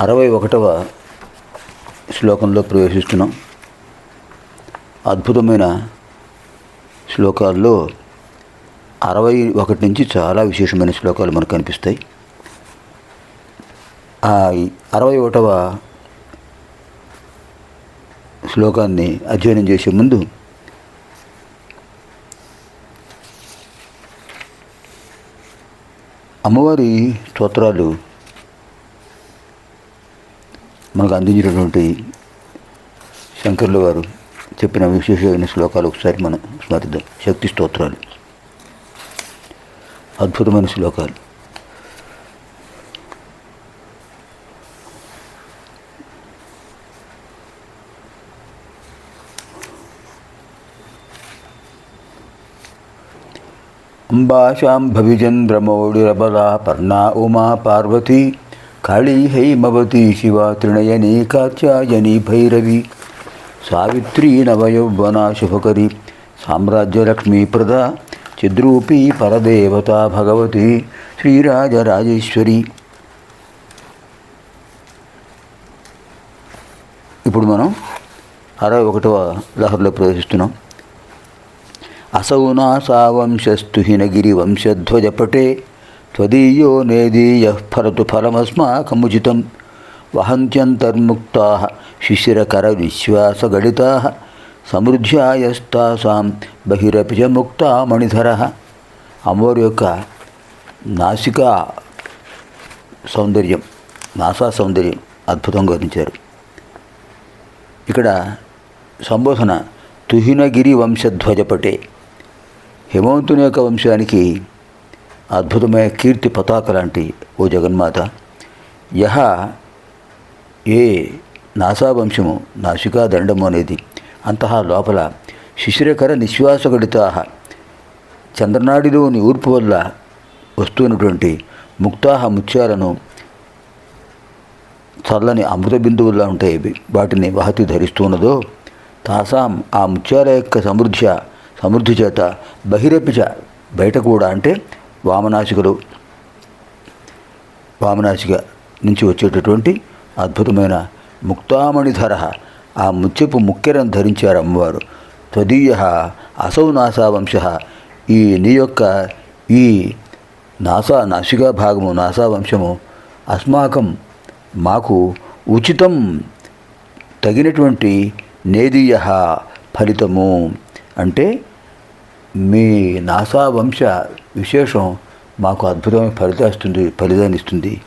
అరవై ఒకటవ శ్లోకంలో ప్రవేశిస్తున్నాం. అద్భుతమైన శ్లోకాల్లో అరవై ఒకటి నుంచి చాలా విశేషమైన శ్లోకాలు మనకు కనిపిస్తాయి. ఆ అరవై ఒకటవ శ్లోకాన్ని అధ్యయనం చేసే ముందు అమ్మవారి స్తోత్రాలు మనకు అందించినటువంటి శంకర్ల వారు చెప్పిన విశేషమైన శ్లోకాలు ఒకసారి మనం స్మరిద్దాం. శక్తి స్తోత్రాలు. అద్భుతమైన శ్లోకాలు. అంబాశాంభవిచంద్రమౌళిరబలా పర్ణా ఉమా పార్వతీ కాళీ హైమవతి శివ త్రిణయని కాత్యాయని భైరవి సావిత్రీ నవయౌవన శుభకరి సామ్రాజ్యలక్ష్మీప్రద చిద్రూపీ పరదేవత భగవతి శ్రీరాజరాజేశ్వరి ఇప్పుడు మనం అరవై ఒకటవ లహరిలో ప్రవేశిస్తున్నాం. అసౌ నాసావంశస్తు హినగిరివంశధ్వజపటే త్వదీయో నేదీయ ఫలతు ఫలమస్మాకముచితం వహంత్యంతర్ముక్త శిశిరకర విశ్వాసగళితా సమృద్ధ్యాయస్తాసాం బహిరపి చ ముక్తా మణిధర. అమ్మవారి యొక్క నాసికా సౌందర్యం నాసా సౌందర్యం అద్భుతంగా వర్ణించారు. ఇక్కడ సంబోధన తుహినగిరి వంశధ్వజపటే. హిమవంతుని యొక్క వంశానికి అద్భుతమైన కీర్తి పతాక లాంటి ఓ జగన్మాత. యహ ఏ నాసా వంశము నాసికా దండము అనేది అంతహా లోపల శిశిరకర నిశ్వాసగడితాహ చంద్రనాడిలోని ఊర్పు వల్ల వస్తున్నటువంటి ముక్తాహ ముత్యాలను చల్లని అమృత బిందువుల్లా ఉంటాయి. వాటిని వహతి ధరిస్తున్నదో తాసాం ఆ ముత్యాల యొక్క సమృద్ధి సమృద్ధి చేత బహిరపిచ బయట కూడా అంటే వామనాసికలు వామనాశిక నుంచి వచ్చేటటువంటి అద్భుతమైన ముక్తామణిధర ఆ ముత్యపు ముక్కెరం ధరించారు అమ్మవారు. త్వదీయ అసౌ నాసా వంశ ఈ నీ యొక్క ఈ నాసా నాసికా భాగము నాసా వంశము అస్మాకం మాకు ఉచితం తగినటువంటి నేదీయ ఫలితము. అంటే మీ నాసా వంశ విశేషం మాకు అద్భుతమైన ఫలితాస్తుంది ఫలితాన్ని ఇస్తుంది.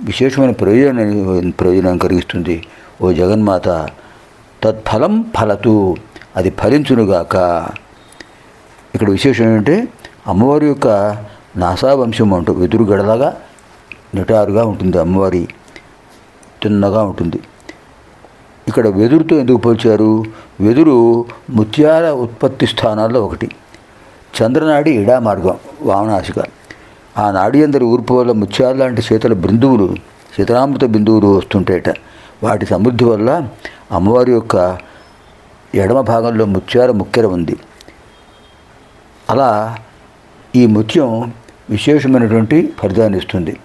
విశేషమైన ప్రయోజనాన్ని ప్రయోజనం కలిగిస్తుంది. ఓ జగన్మాత తత్ఫలం ఫలతు అది ఫలించునుగాక. ఇక్కడ విశేషం ఏంటంటే అమ్మవారి యొక్క నాసా వంశం అంటూ వెదురు గడలాగా నిటారుగా ఉంటుంది అమ్మవారి తిన్నగా ఉంటుంది. ఇక్కడ వెదురుతో ఎందుకు పోల్చారు? వెదురు ముత్యాల ఉత్పత్తి స్థానాల్లో ఒకటి. చంద్రనాడి ఇడా మార్గం వామనాసిక ఆ నాడి అందరి ఊర్పు వల్ల ముత్యాల లాంటి శీతల బిందువులు శీతలామృత బిందువులు వస్తుంటాయట వాటి సమృద్ధి వల్ల అమ్మవారి యొక్క ఎడమ భాగంలో ముత్యాల ముక్కెర ఉంది. అలా ఈ ముత్యం విశేషమైనటువంటి ఫలితాన్ని ఇస్తుంది.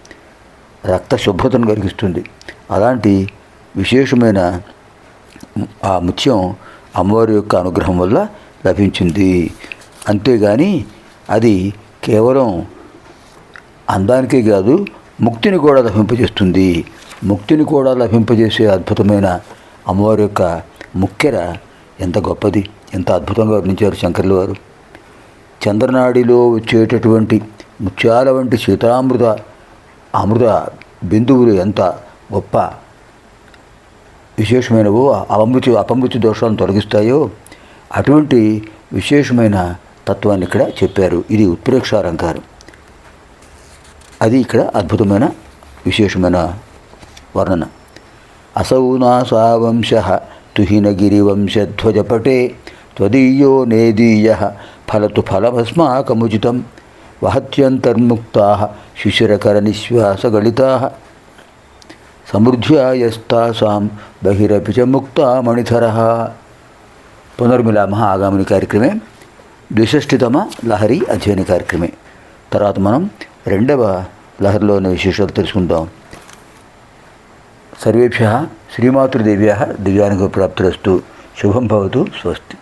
రక్త శుభ్రతను కలిగిస్తుంది. అలాంటి విశేషమైన ఆ ముత్యం అమ్మవారి యొక్క అనుగ్రహం వల్ల లభించింది. అంతేగాని అది కేవలం అందానికే కాదు ముక్తిని కూడా లభింపజేస్తుంది. ముక్తిని కూడా లభింపజేసే అద్భుతమైన అమ్మవారి యొక్క ముక్కెర ఎంత గొప్పది ఎంత అద్భుతంగా వర్ణించారు శంకర్ల వారు. చంద్రనాడిలో వచ్చేటటువంటి ముత్యాల వంటి శీతామృత అమృత బిందువులు ఎంత గొప్ప విశేషమైనవో అపమృతి అపమృతి దోషాలను తొలగిస్తాయో అటువంటి విశేషమైన తత్వాన్ని ఇక్కడ చెప్పారు. ఇది ఉత్ప్రేక్షాలంకారం అది ఇక్కడ అద్భుతమైన విశేషమైన వర్ణన. అసౌ నాసావంశ తుహినగిరివంశధ్వజపటే త్వదీయో నేదీయ ఫలతు ఫలమస్మాకముచితం వహత్యంతర్ముక్తా శిశిరకరనిశ్వాసగళితా సమృద్ధ్యాయస్తాసాం బహిరపి చ ముక్తా మణిధర పునర్మిలామ ఆగామిని కార్యక్రమే ద్విషష్టితమ లహరి అధ్యయన కార్యక్రమే. తర్వాత మనం రెండవ లహరిలోని విశేషాలు తెలుసుకుందాం. సర్వేభ్య శ్రీమాతృదేవ్య దివ్యానుగ ప్రాప్తిరస్తు శుభం భవతు స్వస్తి.